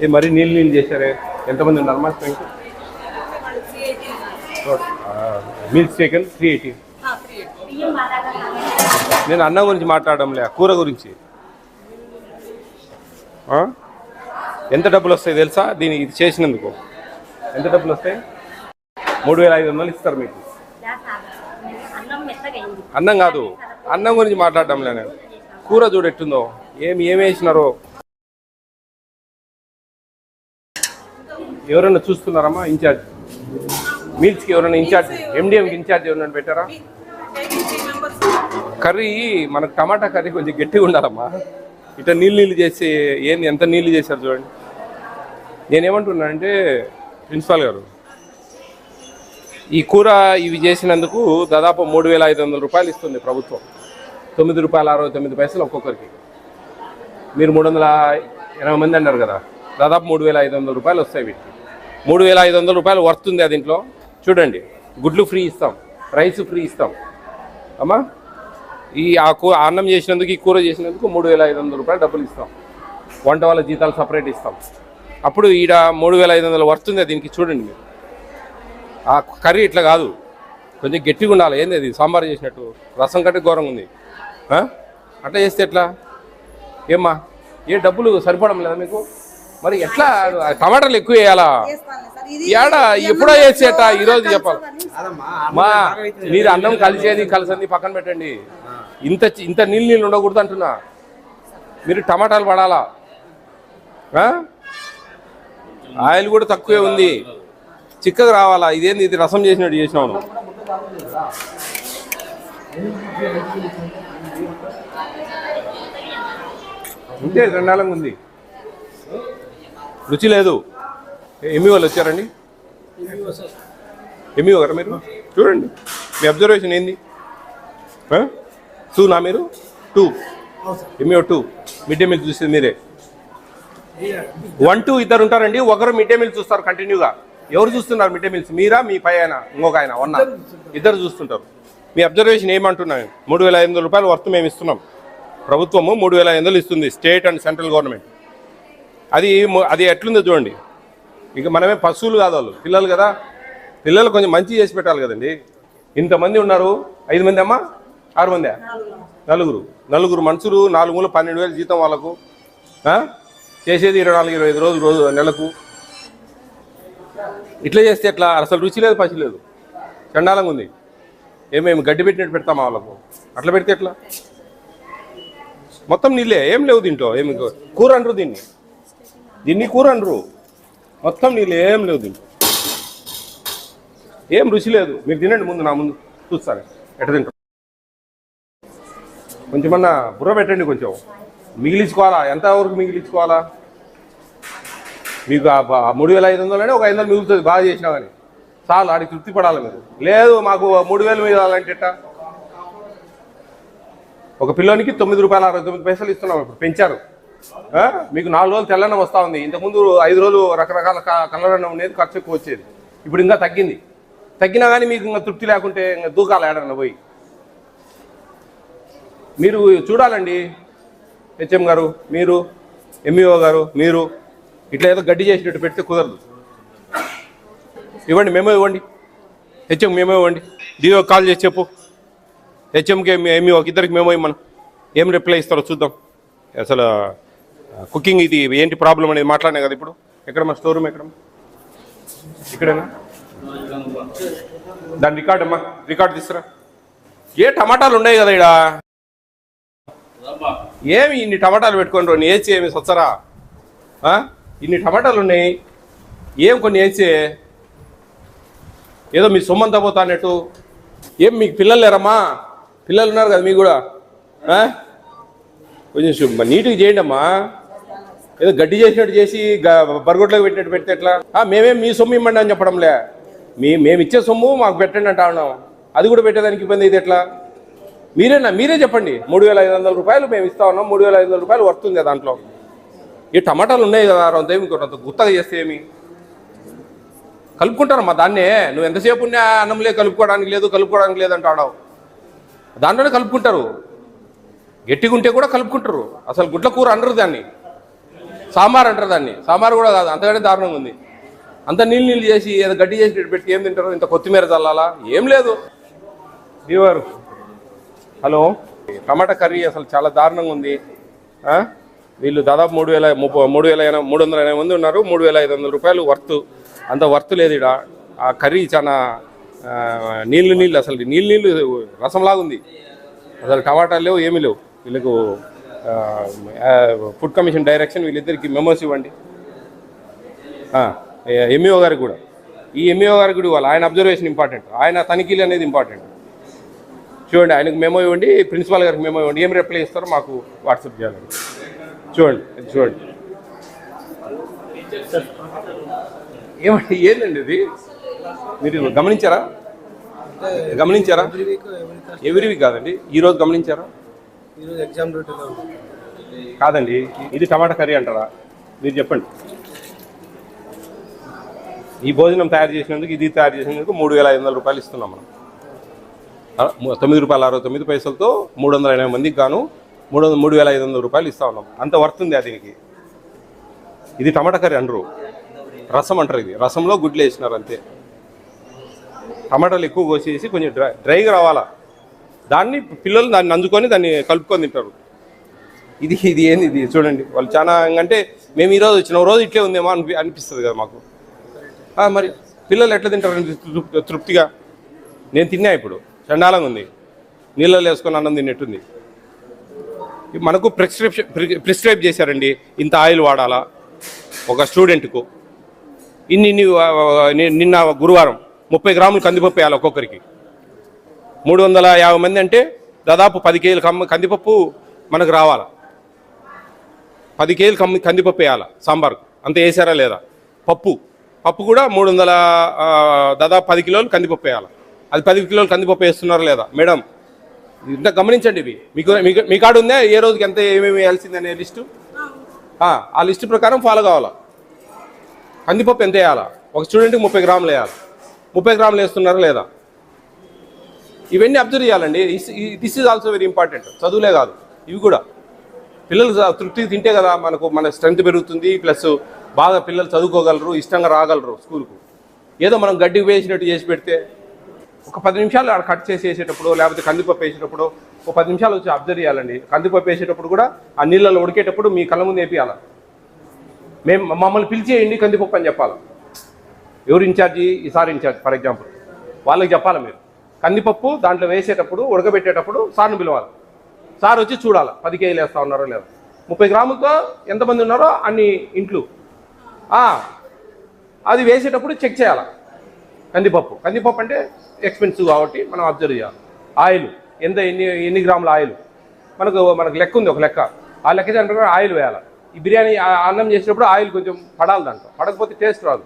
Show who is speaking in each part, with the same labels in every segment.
Speaker 1: ఏ మరీ నీళ్ళు నీళ్ళు చేశారే? ఎంతమంది ఉన్నారు? మా స్ట్రెంగ్ మిల్క్ చికెన్ త్రీ ఎయిటీ నేను అన్నం గురించి మాట్లాడడంలే కూర గురించి. ఎంత డబ్బులు వస్తాయి తెలుసా? దీని ఇది చేసినందుకు. ఎంత డబ్బులు వస్తాయి? మూడు వేల ఐదు వందలు ఇస్తారు మీకు.
Speaker 2: అన్నం
Speaker 1: అన్నం కాదు. అన్నం గురించి మాట్లాడడంలే నేను. కూర చూడెట్టుందో ఏమి ఏమి వేసినారో. ఎవరైనా చూస్తున్నారమ్మా ఇన్ఛార్జ్? మీల్స్కి ఎవరైనా ఇన్ఛార్జ్ ఎండిఎంకి ఇన్ఛార్జ్ ఎవరైనా పెట్టారా? కర్రీ మనకు టమాటా కర్రీ కొంచెం గట్టిగా ఉండాలమ్మా. ఇట్లా నీళ్ళు నీళ్ళు చేసి ఏంది ఎంత నీళ్ళు చేశారు చూడండి. నేనేమంటున్నానంటే ప్రిన్సిపాల్ గారు ఈ కూర ఇవి చేసినందుకు దాదాపు మూడు వేల ఐదు వందల రూపాయలు ఇస్తుంది ప్రభుత్వం. తొమ్మిది రూపాయల అరవై తొమ్మిది పైసలు ఒక్కొక్కరికి. మీరు మూడు వందల ఎనభై మంది అన్నారు కదా దాదాపు మూడు వేల ఐదు వందల రూపాయలు వస్తాయి వీటికి. మూడు వేల ఐదు వందల రూపాయలు వస్తుంది అది ఇంట్లో చూడండి గుడ్లు ఫ్రీ ఇస్తాం రైస్ ఫ్రీ ఇస్తాం. అమ్మా ఈ ఆ కూ అన్నం చేసినందుకు ఈ కూర చేసినందుకు మూడు వేల ఐదు వందల రూపాయలు డబ్బులు ఇస్తాం. వంట వాళ్ళ జీతాలు సపరేట్ ఇస్తాం. అప్పుడు ఈడ మూడు వేల ఐదు వందలు వస్తుంది దీనికి చూడండి మీరు. ఆ కర్రీ ఇట్లా కాదు. కొంచెం గట్టిగా ఉండాలి. ఏంది అది సాంబార్ చేసినట్టు. రసం కంటే ఘోరంగా ఉంది. అట్లా చేస్తే ఎట్లా? ఏమ్మా ఏ డబ్బులు సరిపడం లేదా మీకు? మరి ఎట్లా? టమాటాలు ఎక్కువ వేయాలా? ఏడా? ఎప్పుడో వేసేట ఈరోజు చెప్పాలి. మా మీరు అన్నం కలిసేది కలిసింది పక్కన పెట్టండి. ఇంత చి- ఇంత నీళ్ళు నీళ్ళు ఉండకూడదు అంటున్నా. మీరు టమాటాలు పడాలా? ఆ? ఆయిల్ కూడా తక్కువే ఉంది. చిక్కగా రావాలా? ఇదేంది? ఇది రసం చేసినట్టు చేసినావు నువ్వు. ఉంటే గండాలంగా ఉంది. రుచి లేదు. ఎమ్మి వాళ్ళు వచ్చారండి? ఎమ్మి ఒకరా మీరు? చూడండి. మీ అబ్జర్వేషన్ ఏంది? టూ నా మీరు? Two MEO two mid day meal చూసేది మీరే. వన్ టూ ఇద్దరు ఉంటారండి. ఒకరు మిడ్ డే మీల్ చూస్తారు కంటిన్యూగా ఎవరు చూస్తున్నారు మిడ్ డే మీల్స్ మీరా మీ పై ఆయన ఇంకొక ఆయన వన్ ఇద్దరు చూస్తుంటారు. మీ అబ్జర్వేషన్ ఏమంటున్నాను మూడు వేల ఐదు వందల రూపాయలు వర్త్ మేము ఇస్తున్నాం. ప్రభుత్వము మూడు వేల ఐదు వందలు ఇస్తుంది. స్టేట్ అండ్ సెంట్రల్ గవర్నమెంట్ అది అది ఎట్లుందో చూడండి. ఇక మనమే పశువులు కాదు వాళ్ళు పిల్లలు కదా. పిల్లలు కొంచెం మంచి చేసి పెట్టాలి కదండి. ఇంతమంది ఉన్నారు. ఐదు మంది అమ్మా? ఆరు మంది? నలుగురు. నలుగురు మనుషులు నాలుగు మూల పన్నెండు వేలు జీతం వాళ్ళకు. చేసేది ఇరవై నాలుగు ఇరవై ఐదు రోజులు రోజు నెలకు. ఇట్లా చేస్తే ఎట్లా? అసలు రుచి లేదు పసి లేదు. చండాలంగా ఉంది. ఏమేమి గడ్డి పెట్టినట్టు పెడతామా వాళ్ళకు. అట్లా పెడితే ఎట్లా? మొత్తం నీళ్ళే ఏం లేవు దీంట్లో. ఏమి కూర అంటారు దీన్ని? దీన్ని కూర అనరు మొత్తం నీళ్ళు ఏం లేవు దీంట్లో. ఏం రుచి లేదు. మీరు తినండి ముందు నా ముందు. చూస్తాను. ఎట్ట తింటారు కొంచెమన్నా బుర్ర పెట్టండి కొంచెం. మిగిలించుకోవాలా? ఎంత వరకు మిగిలించుకోవాలా? మీకు ఆ మూడు వేల ఐదు వందలనే ఒక ఐదు వందలు మిగులుతుంది. బాగా చేసినా కానీ చాలు ఆడికి తృప్తి పడాలి మీరు. లేదు మాకు మూడు వేలు మిగలాలంటే ఎట్టా? ఒక పిల్లోనికి తొమ్మిది రూపాయల అరవై తొమ్మిది పైసలు ఇస్తున్నాం ఇప్పుడు. పెంచారు. మీకు నాలుగు రోజులు తెల్లన్నం వస్తూ ఉంది. ఇంతకుముందు ఐదు రోజులు రకరకాల క- కలరన్నం ఉండేది ఖర్చు ఎక్కువ వచ్చేది. ఇప్పుడు ఇంకా తగ్గింది. తగ్గినా కానీ మీకు ఇంకా తృప్తి లేకుంటే ఇంకా దూకాలి ఏడన్నా పోయి. మీరు చూడాలండి హెచ్ఎం గారు మీరు ఎంఈఓ గారు మీరు. ఇట్లా ఏదో గడ్డి చేసినట్టు పెడితే కుదరదు. ఇవ్వండి మేమో ఇవ్వండి. హెచ్ఎం మేమో ఇవ్వండి. డిఓ కాల్ చేసి చెప్పు. హెచ్ఎంకి ఎంఈఓకి ఇద్దరికి మేమో ఇమ్మను ఏం రిప్లై ఇస్తారో చూద్దాం. అసలు కుకింగ్ ఇది ఏంటి ప్రాబ్లం అనేది మాట్లాడినా కదా ఇప్పుడు? ఎక్కడ మా స్టోర్ రూమ్ ఎక్కడ? ఇక్కడేనా? దాని రికార్డ్ అమ్మా రికార్డ్ తీసుకురా. ఏ టమాటాలు ఉన్నాయి కదా ఇడా ఏమి ఇన్ని టమాటాలు పెట్టుకోండి నీ ఏచి ఏమి సొచ్చరా? ఇన్ని టమాటాలు ఉన్నాయి. ఏం కొన్ని ఏచే? ఏదో మీ సొమ్మంతా పోతా అన్నట్టు. ఏం మీకు పిల్లలు లేరమ్మా? పిల్లలు ఉన్నారు కదా మీకు కూడా. కొంచెం నీట్గా చేయండి అమ్మా ఏదో గడ్డి చేసినట్టు చేసి బరగొట్లోకి పెట్టినట్టు పెడితే ఎట్లా? మేమేం మీ సొమ్ము ఇమ్మండి అని చెప్పడంలే. మీ మేము ఇచ్చే సొమ్ము మాకు పెట్టండి అంటా ఉన్నాం. అది కూడా పెట్టేదానికి ఇబ్బంది అయితే ఎట్లా? మీరేనా మీరే చెప్పండి. మూడు వేల ఐదు వందల రూపాయలు మేము ఇస్తా ఉన్నాం. మూడు వేల ఐదు వందల రూపాయలు వస్తుంది దాంట్లో. ఈ టమాటాలు ఉన్నాయి కదా అంత ఏమి గుత్తగా చేస్తే ఏమి? కలుపుకుంటారమ్మా దాన్నే. నువ్వు ఎంతసేపు ఉన్నా అన్నంలే కలుపుకోవడానికి లేదు కలుపుకోవడానికి లేదంటాడావు దాంట్లోనే కలుపుకుంటారు. గట్టిగా ఉంటే కూడా కలుపుకుంటారు. అసలు గుడ్ల కూర అనరు దాన్ని. సాంబార్ అంటారు దాన్ని. సాంబార్ కూడా కాదు అంతకంటే దారుణంగా ఉంది. అంత నీళ్ళు నీళ్ళు చేసి ఏదో గడ్డి చేసి పెట్టి ఏం తింటారు ఇంత కొత్తిమీర చల్లాలా? ఏం లేదు. దీవారు హలో. టమాటా కర్రీ అసలు చాలా దారుణంగా ఉంది? వీళ్ళు దాదాపు మూడు వేల ముప్పై మూడు వేల ఎన- మూడు వందల ఎనభై మంది ఉన్నారు. మూడు వేల ఐదు వందల రూపాయలు వర్త్. అంత వర్త్ లేదు ఇక్కడ ఆ కర్రీ చాలా నీళ్ళు నీళ్ళు అసలు నీళ్ళు నీళ్ళు రసంలాగా ఉంది. అసలు టమాటాలు లేవు ఏమీ లేవు. వీళ్ళకు ఫుడ్ కమిషన్ డైరెక్షన్ వీళ్ళిద్దరికి మెమోస్ ఇవ్వండి. ఎంఈఓ గారికి కూడా. ఈ ఎంఈఓ గారికి కూడా ఇవ్వాలి. ఆయన అబ్జర్వేషన్ ఇంపార్టెంట్ ఆయన తనిఖీలు అనేది ఇంపార్టెంట్ చూడండి ఆయనకు మెమో ఇవ్వండి ప్రిన్సిపాల్ గారికి మెమో ఇవ్వండి. ఏం రిప్లై ఇస్తారో మాకు వాట్సాప్ చేయాలండి. చూడండి చూడండి. ఏమండి ఏందండి ఇది? మీరు గమనించారా? గమనించారా?
Speaker 3: ఎవ్రీ వీక్
Speaker 1: కాదండి. ఈరోజు గమనించారా?
Speaker 3: ఈరోజు ఎగ్జామ్ డ్యూటీలో
Speaker 1: కాదండి ఇది టమాటా కర్రీ అంటారా? మీరు చెప్పండి. ఈ భోజనం తయారు చేసినందుకు ఇది తయారు చేసినందుకు మూడు వేల ఐదు వందల రూపాయలు ఇస్తున్నాం మనం. తొమ్మిది రూపాయల అరవై తొమ్మిది పైసలతో మూడు వందల ఎనభై మందికి గాను మూడు వందల మూడు వేల ఐదు వందల రూపాయలు ఇస్తా ఉన్నాం. అంత వర్తుంది ఆ దీనికి? ఇది టమాటా కర్రీ అనరు రసం అంటారు ఇది. రసంలో గుడ్లు వేసినారు అంతే. టమాటాలు ఎక్కువ కోసేసి కొంచెం డ్రై డ్రైగా రావాలా? దాన్ని పిల్లలు దాన్ని నంజుకొని దాన్ని కలుపుకొని తింటారు. ఇది ఇది ఏంది ఇది? చూడండి. వాళ్ళు చాలా అంటే మేము ఈరోజు వచ్చిన రోజు ఇట్లే ఉందేమో అని అనిపిస్తుంది కదా మాకు. మరి పిల్లలు ఎట్లా తింటారు? తృప్తిగా. నేను తిన్నా ఇప్పుడు. చండాలంగా ఉంది. నీళ్ళలో వేసుకొని అన్నం తిన్నట్టుంది. మనకు ప్రిస్క్రిప్షన్ ప్రిస్క్రైబ్ చేశారండి. ఇంత ఆయిల్ వాడాలా? ఒక స్టూడెంట్కు. ఇన్ని నిన్న గురువారం ముప్పై గ్రాములు కందిపప్పు వేయాలి ఒక్కొక్కరికి. మూడు వందల యాభై మంది అంటే దాదాపు పది కేజీలు కమ్మ కందిపప్పు మనకు రావాలి? పది కేజీలు కమ్మి కందిపప్పు వేయాలి సాంబార్కు? అంత వేసారా లేదా? పప్పు. పప్పు కూడా మూడు వందల దాదాపు పది కిలోలు కందిపప్పు వేయాలి? అది పది కిలోలు కందిపప్పు వేస్తున్నారా లేదా? మేడం ఇంత గమనించండి ఇవి. మీకు మీకు మీ కాడ ఉందా? ఏ రోజుకి ఎంత ఏమేమి వేయాల్సిందనే లిస్టు? ఆ, ఆ లిస్టు ప్రకారం ఫాలో కావాలా? కందిపప్పు ఎంత వేయాలా? ఒక స్టూడెంట్కి ముప్పై గ్రాములు వేయాలి? ముప్పై గ్రాములు వేస్తున్నారా లేదా? ఇవన్నీ అబ్జర్వ్ చేయాలండి. This is also very important చదువులే కాదు. ఇవి కూడా. పిల్లలు తృప్తి తింటే కదా మనకు మన స్ట్రెంత్ పెరుగుతుంది. ప్లస్ బాగా పిల్లలు చదువుకోగలరు ఇష్టంగా రాగలరు స్కూల్కు. ఏదో మనం గడ్డి వేసినట్టు చేసి పెడితే ఒక పది నిమిషాలు ఆడ కట్ చేసి వేసేటప్పుడు లేకపోతే కందిపప్పు వేసేటప్పుడు ఒక పది నిమిషాలు వచ్చి అబ్జర్వ్ చేయాలండి. కందిపప్పు వేసేటప్పుడు కూడా ఆ నీళ్ళలో ఉడికేటప్పుడు మీ కళ్ళ ముందు వేపియాలి? మేము మమ్మల్ని పిలిచేయండి కందిపప్పు అని చెప్పాలి? ఎవరు ఇన్ఛార్జి ఈసారి ఇన్ఛార్జ్ ఫర్ ఎగ్జాంపుల్ వాళ్ళకి చెప్పాలి మీరు? కందిపప్పు దాంట్లో వేసేటప్పుడు ఉడకబెట్టేటప్పుడు సార్ని పిలవాలి. సార్ వచ్చి చూడాలి పది కేజీలు వేస్తా ఉన్నారో లేదా. ముప్పై గ్రాములతో ఎంతమంది ఉన్నారో అన్ని ఇంట్లు. అది వేసేటప్పుడు చెక్ చేయాలి. కందిపప్పు. కందిపప్పు అంటే ఎక్స్పెన్సివ్ కాబట్టి మనం అబ్జర్వ్ చేయాలి. ఆయిల్. ఎంత ఎన్ని ఎన్ని గ్రాముల ఆయిల్? మనకు మనకు లెక్క ఉంది ఒక లెక్క. ఆ లెక్క దాంట్లో ఆయిల్ వేయాలి. ఈ బిర్యానీ అన్నం చేసేటప్పుడు ఆయిల్ కొంచెం పడాలి దాంట్లో. పడకపోతే టేస్ట్ రాదు.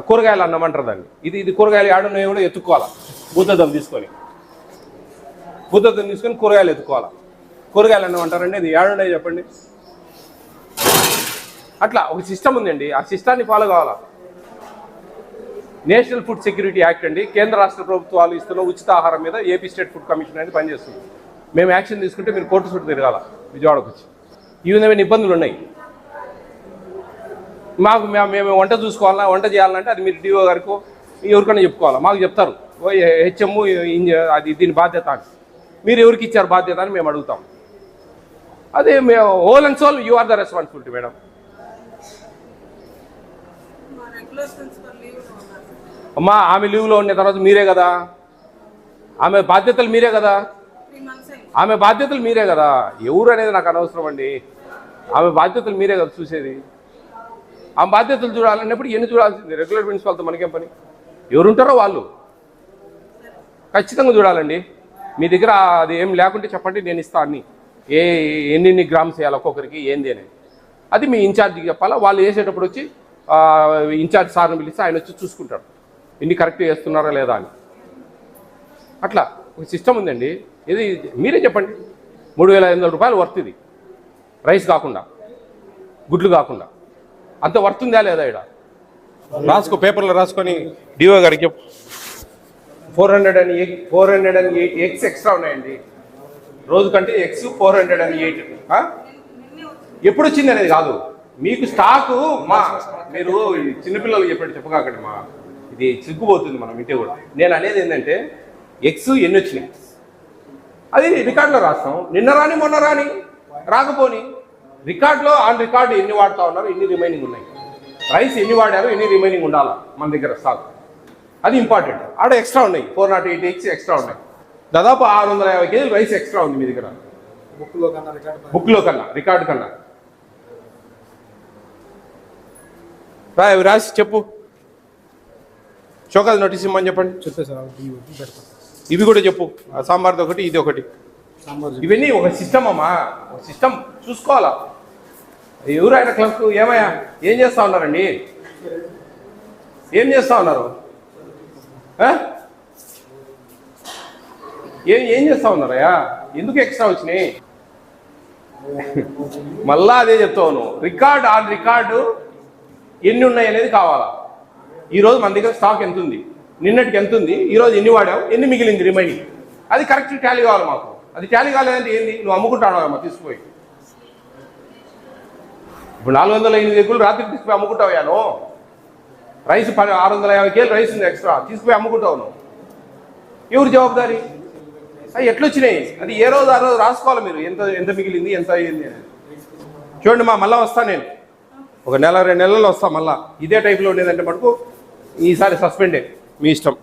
Speaker 1: కూరగాయలు అన్నం అంటారు దాన్ని. ఇది ఇది కూరగాయలు ఆడున్నాయి కూడా ఎత్తుక్కోవాలి బూతద్దం తీసుకొని. బూతద్దం తీసుకొని కూరగాయలు ఎత్తుకోవాలా? కూరగాయలు అన్నమంటారండి ఇది ఏడున్నాయి చెప్పండి. అట్లా ఒక సిస్టమ్ ఉందండి ఆ సిస్టాన్ని ఫాలో కావాలా? నేషనల్ ఫుడ్ సెక్యూరిటీ యాక్ట్ అండి కేంద్ర రాష్ట్ర ప్రభుత్వాలు ఇస్తున్న ఉచిత ఆహారం మీద ఏపీ స్టేట్ ఫుడ్ కమిషన్ అనేది పనిచేస్తుంది. మేము యాక్షన్ తీసుకుంటే మీరు కోర్టు చుట్టూ తిరగాల విజయవాడకు వచ్చి. ఈ విధమైన ఇబ్బందులు ఉన్నాయి. మాకు మేము వంట చూసుకోవాలన్నా వంట చేయాలంటే అది మీరు డిఓ గారికి ఎవరికైనా చెప్పుకోవాలా? మాకు చెప్తారు. హెచ్ఎం అది దీని బాధ్యత అని. మీరు ఎవరికి ఇచ్చారు బాధ్యత అని మేము అడుగుతాం. అదే మేము whole and soul you are the responsibility madam
Speaker 4: లీవ్లో
Speaker 1: అమ్మా ఆమె లీవ్లో ఉన్న తర్వాత మీరే కదా. ఆమె బాధ్యతలు మీరే కదా. ఆమె బాధ్యతలు మీరే కదా. ఎవరు అనేది నాకు అనవసరం అండి. ఆమె బాధ్యతలు మీరే కదా చూసేది. ఆమె బాధ్యతలు చూడాలన్నప్పుడు ఎన్ని చూడాల్సింది. రెగ్యులర్ ప్రిన్సిపాల్తో మనకేం పని? ఎవరుంటారో వాళ్ళు. ఖచ్చితంగా చూడాలండి. మీ దగ్గర అది ఏం లేకుంటే చెప్పండి నేను ఇస్తా అన్ని. ఏ ఎన్ని గ్రామ్స్ వేయాలి ఒక్కొక్కరికి ఏంది అనేది. అది మీ ఇన్ఛార్జికి చెప్పాలా? వాళ్ళు వేసేటప్పుడు వచ్చి ఇన్ఛార్జ్ సార్ని పిలిస్తే ఆయన వచ్చి చూసుకుంటాడు. ఇన్ని కరెక్ట్ చేస్తున్నారా లేదా అని. అట్లా ఒక సిస్టమ్ ఉందండి. ఇది మీరే చెప్పండి. మూడు వేల ఐదు వందల రూపాయలు వర్త్ ఇది. రైస్ కాకుండా. గుడ్లు కాకుండా. అంత వర్త్ ఉందా లేదా ఇక్కడ రాసుకో పేపర్లో రాసుకొని డిఓ గారికి చెప్పు. Four hundred and eight four hundred and eight eggs extra ఉన్నాయండి. రోజు కంటే eggs four hundred and eight. ఎప్పుడు వచ్చింది అనేది కాదు. మీకు స్టాకు మా మీరు ఈ చిన్నపిల్లలు చెప్పండి చెప్పకాకండి మా. ఇది చిక్కుపోతుంది మనం ఇంటి కూడా. నేను అనేది ఏంటంటే ఎక్స్ ఎన్ని వచ్చినాయి? అది రికార్డులో రాస్తాం. నిన్న రాని మొన్న రాని రాకపోని. రికార్డులో ఆన్ రికార్డు ఎన్ని వాడుతా ఉన్నారు ఎన్ని రిమైనింగ్ ఉన్నాయి? రైస్ ఎన్ని వాడారు ఎన్ని రిమైనింగ్ ఉండాలా? మన దగ్గర స్టాక్. అది ఇంపార్టెంట్. ఆడ ఎక్స్ట్రా ఉన్నాయి. Four not eight ex extra ఉన్నాయి. దాదాపు ఆరు వందల యాభై కేజీలు రైస్ ఎక్స్ట్రా ఉంది మీ దగ్గర.
Speaker 3: బుక్లో కన్నా
Speaker 1: బుక్లో కన్నా రికార్డు కన్నా. రా రాసి చెప్పు. షోకాజ్ నోటీస్ ఇమ్మని చెప్పండి.
Speaker 3: చెప్పేసారు ఇవి
Speaker 1: కూడా చెప్పు. సాంబార్ది ఒకటి ఇది ఒకటి. ఇవన్నీ ఒక సిస్టమ్ అమ్మా. ఒక సిస్టమ్ చూసుకోవాలా? ఎవరు ఆయన క్లర్క్? ఏమయ్యా? ఏం చేస్తా ఉన్నారండి? ఏం చేస్తా ఉన్నారు? ఏం ఏం చేస్తా ఉన్నారయ్యా? ఎందుకు ఎక్స్ట్రా వచ్చినాయి? మళ్ళా అదే చెప్తాను రికార్డు ఆన్ రికార్డు ఎన్ని ఉన్నాయి అనేది కావాలా? ఈరోజు మన దగ్గర స్టాక్ ఎంత ఉంది? నిన్నటికి ఎంత ఉంది? ఈరోజు ఎన్ని వాడావు? ఎన్ని మిగిలింది రిమైనింగ్ అది కరెక్ట్ టాలీ కావాలి మాకు. అది టాలీ కాలేదంటే ఏంది? నువ్వు అమ్ముకుంటాను అమ్మ? తీసుకుపోయి. ఇప్పుడు నాలుగు వందల ఎనిమిది ఎక్కులు రాత్రికి తీసుకుపోయి అమ్ముకుంటావు రైస్ పది ఆరు వందల యాభై కేలు రైస్ ఉంది ఎక్స్ట్రా తీసుకుపోయి అమ్ముకుంటావు నువ్వు. ఎవరు జవాబుదారి? అవి ఎట్లొచ్చినాయి? అది ఏ రోజు ఆ రోజు రాసుకోవాలి మీరు. ఎంత ఎంత మిగిలింది ఎంత అయ్యింది చూడండి మా మళ్ళీ వస్తాను నేను. ఒక నెల రెండు నెలల్లో వస్తాను మళ్ళీ. ఇదే టైప్లో ఉండేదంటే మటుకు ఈసారి సస్పెండే. మీ ఇష్టం.